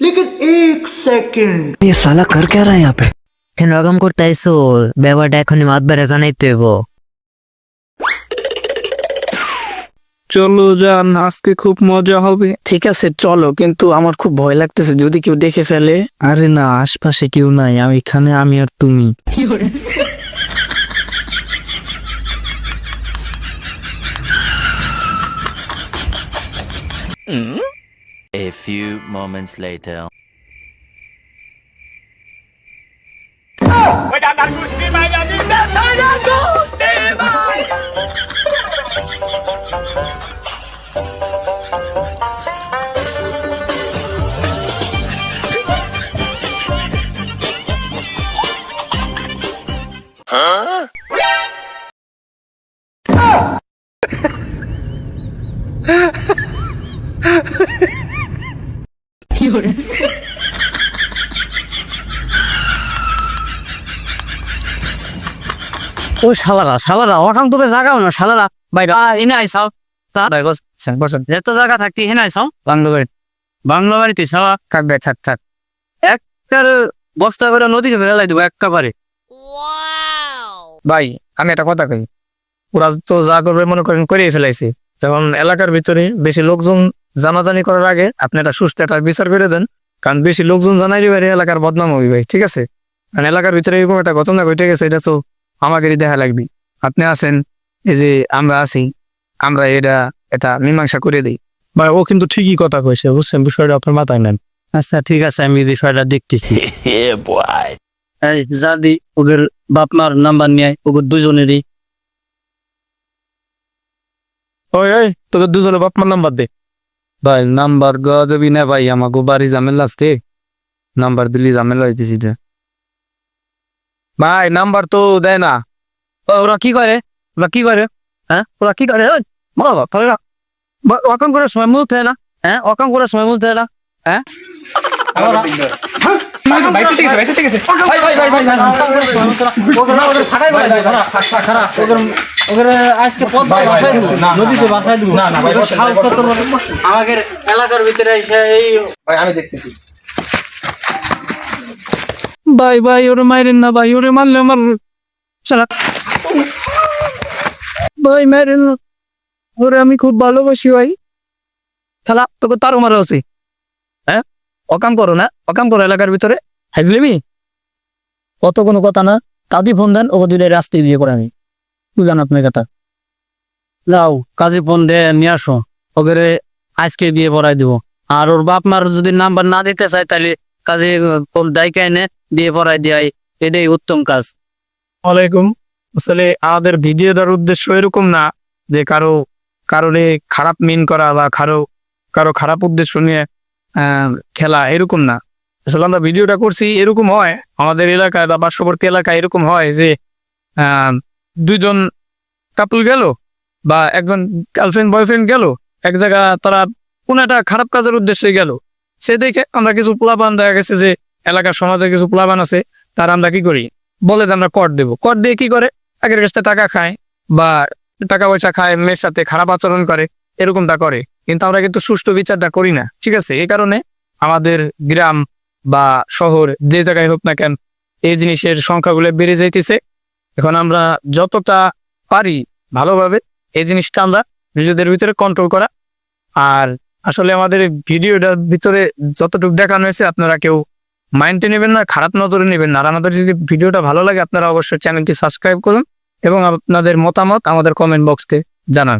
लेकिन एक सेकंड ये साला कर क्या रहा है यहाँ पे কেন রকম করতে আইসো ব্যাপারটা এখনই মাত বেড়ে জানাইতে হইব চলো যান আজকে খুব মজা হবে ঠিক আছে চলো কিন্তু আমার খুব ভয় লাগতেছে যদি কেউ দেখে ফেলে আরে না আশপাশে কেউ নাই আমি এখানে আমি আর তুমি A few moments later. ও শালারা শালারা তুমি জাগাও না, শালারা। বাইরে এনে আইসাও যত জায়গা থাকতি হেনে আইসাও বাংলো বাড়ি। বাংলো বাড়িতে সাওয়া কাকবে থাক থাক। একটার বস্তা করে নদীতে ফেলাই দেবো একেবারে ভাই, আমি একটা কথা কই। ওরা তো যা করবে মনে করেন, করেই ফেলাইছে। যখন এলাকার ভিতরে বেশি লোকজন জানাজানি করার আগে আপনি একটা সুস্থ একটা বিচার করে দেন কারণ বেশি লোকজন জানাই দিবে এলাকার বদনাম হবি ভাই ঠিক আছে? কারণ এলাকার ভিতরে এরকম একটা ঘটনা ঘটে গেছে এটা তো আমাদেরই দেখা লাগবে। আপনি আছেন এই যে আমরা আছি আমরা এটা এটা মীমাংসা করে দিই। ভাই ও কিন্তু ঠিকই কথা কইছে বুঝছেন? বিষয়টা আপনার মাথায় নেন। আচ্ছা ঠিক আছে আমি বিষয়টা দেখতেছি। Yeah, এই যা দি ওদের বাপ মার নাম্বার নিয়ে ওদের দুজনেরই ওই ওই তোদের দুজনে বাপ মার নাম্বার দে। ভাই নাম্বার গজবি না ভাই আমাকে বাড়ি ঝামেলা আসতে নাম্বার দিলি ঝামেলা হইতেছি ভাই নাম্বার তো দেয় না ওরা কি করে ওরা কি করে হ্যাঁ ওরা কি করে ওই, বাবা তাহলে অকাম করার সময় মুখ না হ্যাঁ না আমাদের এলাকার ভিতরে এসে এই ভাই ভাই ওরে মাইরেন না ভাই ওরে মারলে আমার সারা ভাই মেরেন ওরে আমি খুব ভালোবাসি ভাই। খেলা তোকে তারও মারা আছে হ্যাঁ? অকাম করো না অকাম করো এলাকার ভিতরে। হাইজলিমি কত কোনো কথা না। কাজী ফোন দেন ওকে দুটো রাস্তায় বিয়ে করে আমি। বুঝলাম আপনার কথা। যাও কাজী ফোন দে নিয়ে আসো। ওকে আজকে বিয়ে পড়াই দিব। আর ওর বাপ মার যদি নাম্বার না দিতে চায় তাহলে কাজে ফোন দায়িকা এনে বিয়ে পড়াই দেয় এটাই উত্তম কাজ। ওয়ালাইকুম। আসলে আমাদের ভিডিও দেওয়ার উদ্দেশ্য এরকম না যে কারও কারোরে খারাপ মিন করা বা কারও কারও খারাপ উদ্দেশ্য নিয়ে আহ, খেলা এরকম না। আসলে আমরা ভিডিওটা করছি এরকম হয়। আমাদের এলাকায় বা পার্শ্ববর্তী এলাকায় এরকম হয় যে আহ, দুজন কাপল গেল বা একজন গার্লফ্রেন্ড বয়ফ্রেন্ড গেল, এক জায়গা তারা কোনো একটা খারাপ কাজের উদ্দেশ্যে গেল। সে দেখে আমরা কিছু প্লাবান দেখা গেছে যে এলাকার সমাজে কিছু প্লাবান আছে, তারা আমরা কি করি? বলে যে আমরা কর দেবো। কর দিয়ে কি করে? আগের কাছে টাকা খায় বা টাকা পয়সা খায়, মেয়ের সাথে খারাপ আচরণ করে, এরকমটা করে। কিন্তু আমরা কিন্তু সুষ্ঠু বিচারটা করি না, ঠিক আছে? এই কারণে আমাদের গ্রাম বা শহর যে জায়গায় হোক না কেন, এই জিনিসের সংখ্যাগুলো বেড়ে যাইতেছে। এখন আমরা যতটা পারি ভালোভাবে এই জিনিসটা আমরা নিজেদের ভিতরে কন্ট্রোল করা। আর আসলে আমাদের ভিডিওটার ভিতরে যতটুকু দেখানো হয়েছে, আপনারা কেউ মাইন্ডে নেবেন না, খারাপ নজরে নেবেন না। আর যদি ভিডিওটা ভালো লাগে, আপনারা অবশ্যই চ্যানেলটি সাবস্ক্রাইব করুন এবং আপনাদের মতামত আমাদের কমেন্ট বক্সকে জানান